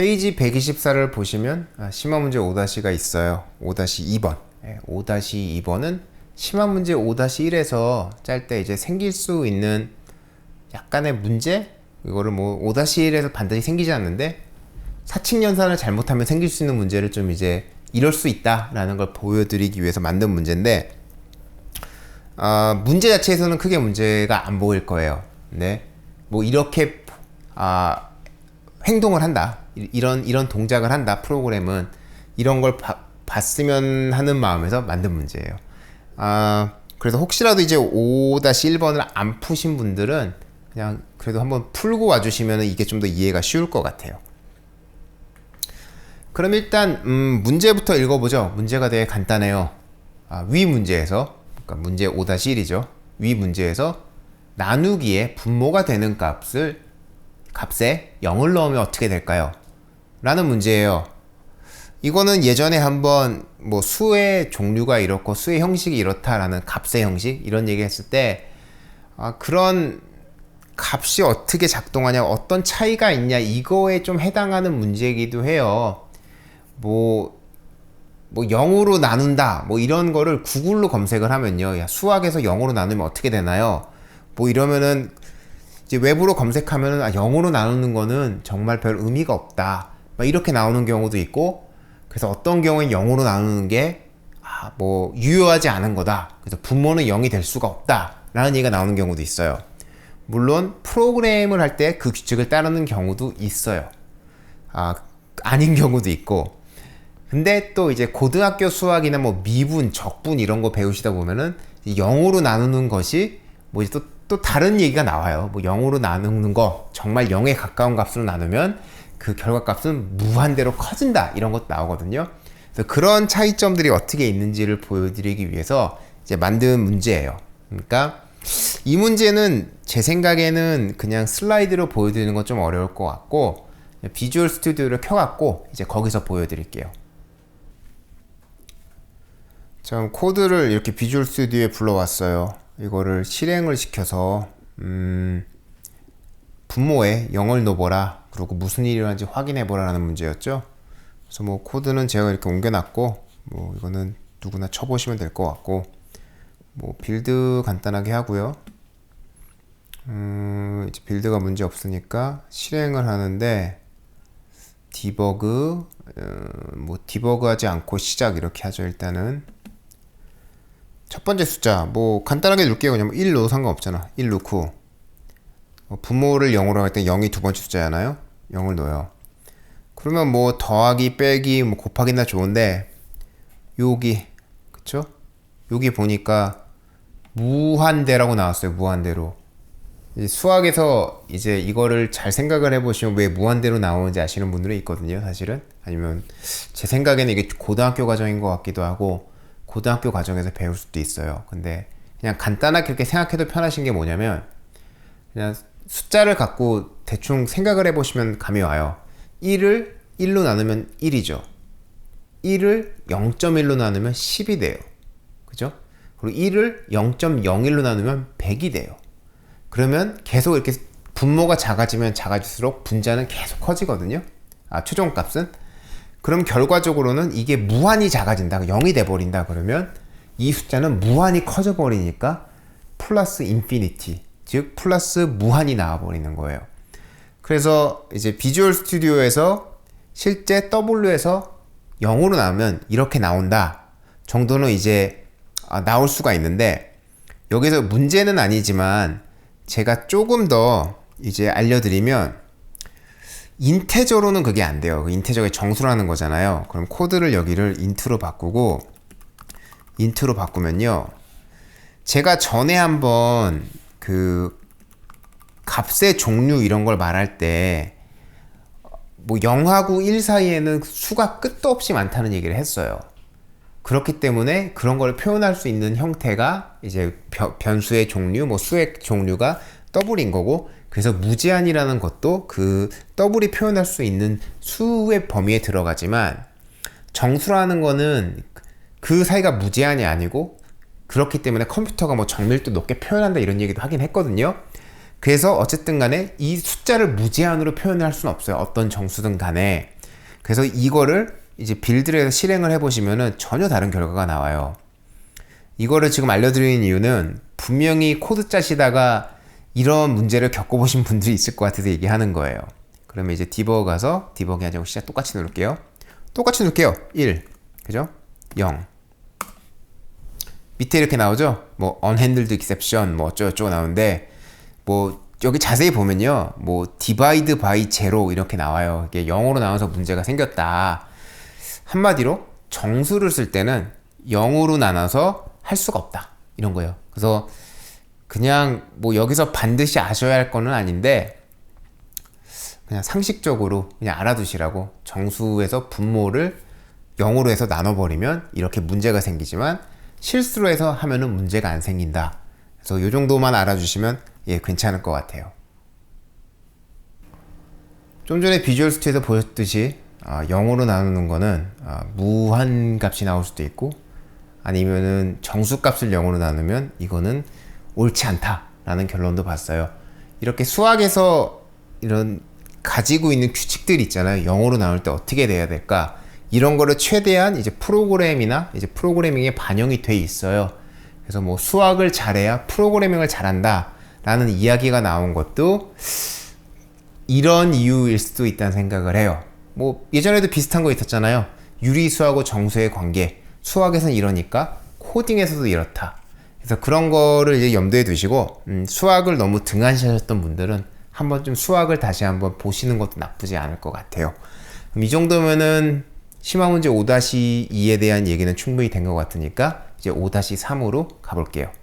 페이지 124를 보시면 아, 심화 문제 5-가 있어요. 5-2번. 예, 5-2번은 심화 문제 5-1에서 짤 때 이제 생길 수 있는 약간의 문제? 이거를 뭐 5-1에서 반드시 생기지 않는데 사칙 연산을 잘못하면 생길 수 있는 문제를 좀 이제 이럴 수 있다라는 걸 보여드리기 위해서 만든 문제인데 아, 문제 자체에서는 크게 문제가 안 보일 거예요. 네. 뭐 이렇게 아, 행동을 한다. 이- 이런 이런 동작을 한다. 프로그램은 이런 걸 봐- 봤으면 하는 마음에서 만든 문제예요. 아, 그래서 혹시라도 이제 5-1번을 안 푸신 분들은 그냥 그래도 한번 풀고 와주시면 이게 좀 더 이해가 쉬울 것 같아요. 그럼 일단 음, 문제부터 읽어보죠. 문제가 되게 간단해요. 아, 위 문제에서 그러니까 문제 5-1이죠. 위 문제에서 나누기에 분모가 되는 값을 값에 0을 넣으면 어떻게 될까요? 라는 문제예요. 이거는 예전에 한번 뭐 수의 종류가 이렇고 수의 형식이 이렇다라는 값의 형식 이런 얘기 했을 때 아, 그런 값이 어떻게 작동하냐 어떤 차이가 있냐 이거에 좀 해당하는 문제이기도 해요. 뭐, 뭐 0으로 나눈다 뭐 이런 거를 구글로 검색을 하면요. 야, 수학에서 0으로 나누면 어떻게 되나요? 뭐 이러면은 이제 외부로 검색하면은 아, 0으로 나누는 거는 정말 별 의미가 없다. 막 이렇게 나오는 경우도 있고 그래서 어떤 경우엔 0으로 나누는 게 아, 뭐 유효하지 않은 거다. 그래서 분모는 0이 될 수가 없다. 라는 얘기가 나오는 경우도 있어요. 물론 프로그램을 할 때 그 규칙을 따르는 경우도 있어요. 아, 아닌 경우도 있고. 근데 또 이제 고등학교 수학이나 뭐 미분, 적분 이런 거 배우시다 보면은 0으로 나누는 것이 뭐 또, 또 다른 얘기가 나와요. 뭐 0으로 나누는 거 정말 0에 가까운 값으로 나누면 그 결과값은 무한대로 커진다. 이런 것도 나오거든요. 그래서 그런 차이점들이 어떻게 있는지를 보여드리기 위해서 이제 만든 문제예요. 그러니까 이 문제는 제 생각에는 그냥 슬라이드로 보여드리는 건 좀 어려울 것 같고 비주얼 스튜디오를 켜갖고 이제 거기서 보여드릴게요. 자, 코드를 이렇게 비주얼 스튜디오에 불러왔어요. 이거를 실행을 시켜서 음, 분모에 0을 넣어보라. 그리고 무슨 일이 일어난지 확인해보라라는 문제였죠. 그래서 뭐 코드는 제가 이렇게 옮겨놨고 뭐 이거는 누구나 쳐보시면 될 것 같고 뭐 빌드 간단하게 하고요. 음, 이제 빌드가 문제 없으니까 실행을 하는데 디버그 어, 뭐 디버그하지 않고 시작 이렇게 하죠 일단은 첫 번째 숫자 뭐 간단하게 넣을게요 그냥 1 넣어도 상관없잖아 1 넣고 어, 분모를 0으로 할 때 0이 두 번째 숫자잖아요 0을 넣어요 그러면 뭐 더하기 빼기 뭐 곱하기나 좋은데 여기 그쵸 여기 보니까 무한대라고 나왔어요 무한대로 수학에서 이제 이거를 잘 생각을 해보시면 왜 무한대로 나오는지 아시는 분들이 있거든요, 사실은. 아니면 제 생각에는 이게 고등학교 과정인 것 같기도 하고 고등학교 과정에서 배울 수도 있어요. 근데 그냥 간단하게 그렇게 생각해도 편하신 게 뭐냐면 그냥 숫자를 갖고 대충 생각을 해보시면 감이 와요. 1을 1로 나누면 1이죠. 1을 0.1로 나누면 10이 돼요. 그죠? 그리고 1을 0.01로 나누면 100이 돼요. 그러면 계속 이렇게 분모가 작아지면 작아질수록 분자는 계속 커지거든요. 아, 최종 값은. 그럼 결과적으로는 이게 무한히 작아진다. 0이 돼버린다. 그러면 이 숫자는 무한히 커져버리니까 플러스 인피니티. 즉, 플러스 무한이 나와버리는 거예요. 그래서 이제 비주얼 스튜디오에서 실제 W에서 0으로 나오면 이렇게 나온다. 정도는 이제 아, 나올 수가 있는데 여기서 문제는 아니지만 제가 조금 더 이제 알려드리면 인테저로는 그게 안 돼요. 그 인테저가 정수라는 거잖아요. 그럼 코드를 여기를 인트로 바꾸고 인트로 바꾸면요. 제가 전에 한번 그 값의 종류 이런 걸 말할 때 뭐 0하고 1 사이에는 수가 끝도 없이 많다는 얘기를 했어요. 그렇기 때문에 그런 걸 표현할 수 있는 형태가 이제 변- 변수의 종류, 뭐 수의 종류가 더블인 거고, 그래서 무제한이라는 것도 그 더블이 표현할 수 있는 수의 범위에 들어가지만 정수라는 거는 그 사이가 무제한이 아니고 그렇기 때문에 컴퓨터가 뭐 정밀도 높게 표현한다 이런 얘기도 하긴 했거든요. 그래서 어쨌든 간에 이 숫자를 무제한으로 표현을 할 수는 없어요. 어떤 정수든 간에. 그래서 이거를 이제 빌드를 해서 실행을 해보시면은 전혀 다른 결과가 나와요. 이거를 지금 알려드리는 이유는 분명히 코드 짜시다가 이런 문제를 겪어보신 분들이 있을 것 같아서 얘기하는 거예요. 그러면 이제 디버그 가서 디버그 하자고 시작 똑같이 누를게요. 똑같이 누를게요. 1. 그죠? 0. 밑에 이렇게 나오죠? 뭐 unhandled exception 뭐 어쩌고저쩌고 나오는데 뭐 여기 자세히 보면요. 뭐 divide by zero 이렇게 나와요. 이게 0으로 나와서 문제가 생겼다. 한마디로 정수를 쓸 때는 0으로 나눠서 할 수가 없다. 이런 거예요. 그래서 그냥 뭐 여기서 반드시 아셔야 할 거는 아닌데 그냥 상식적으로 그냥 알아두시라고 정수에서 분모를 0으로 해서 나눠버리면 이렇게 문제가 생기지만 실수로 해서 하면은 문제가 안 생긴다. 그래서 이 정도만 알아주시면 예 괜찮을 것 같아요. 좀 전에 비주얼 스튜디오에서 보셨듯이 아, 0으로 나누는 거는 아, 무한 값이 나올 수도 있고 아니면은 정수 값을 0으로 나누면 이거는 옳지 않다라는 결론도 봤어요. 이렇게 수학에서 이런 가지고 있는 규칙들 있잖아요. 0으로 나눌 때 어떻게 돼야 될까? 이런 거를 최대한 이제 프로그램이나 이제 프로그래밍에 반영이 돼 있어요. 그래서 뭐 수학을 잘해야 프로그래밍을 잘한다 라는 이야기가 나온 것도 이런 이유일 수도 있다는 생각을 해요. 뭐 예전에도 비슷한 거 있었잖아요. 유리수하고 정수의 관계. 수학에서는 이러니까 코딩에서도 이렇다. 그래서 그런 거를 이제 염두에 두시고 음, 수학을 너무 등한시하셨던 분들은 한번 좀 수학을 다시 한번 보시는 것도 나쁘지 않을 것 같아요. 이 정도면은 심화 문제 5-2에 대한 얘기는 충분히 된 것 같으니까 이제 5-3으로 가볼게요.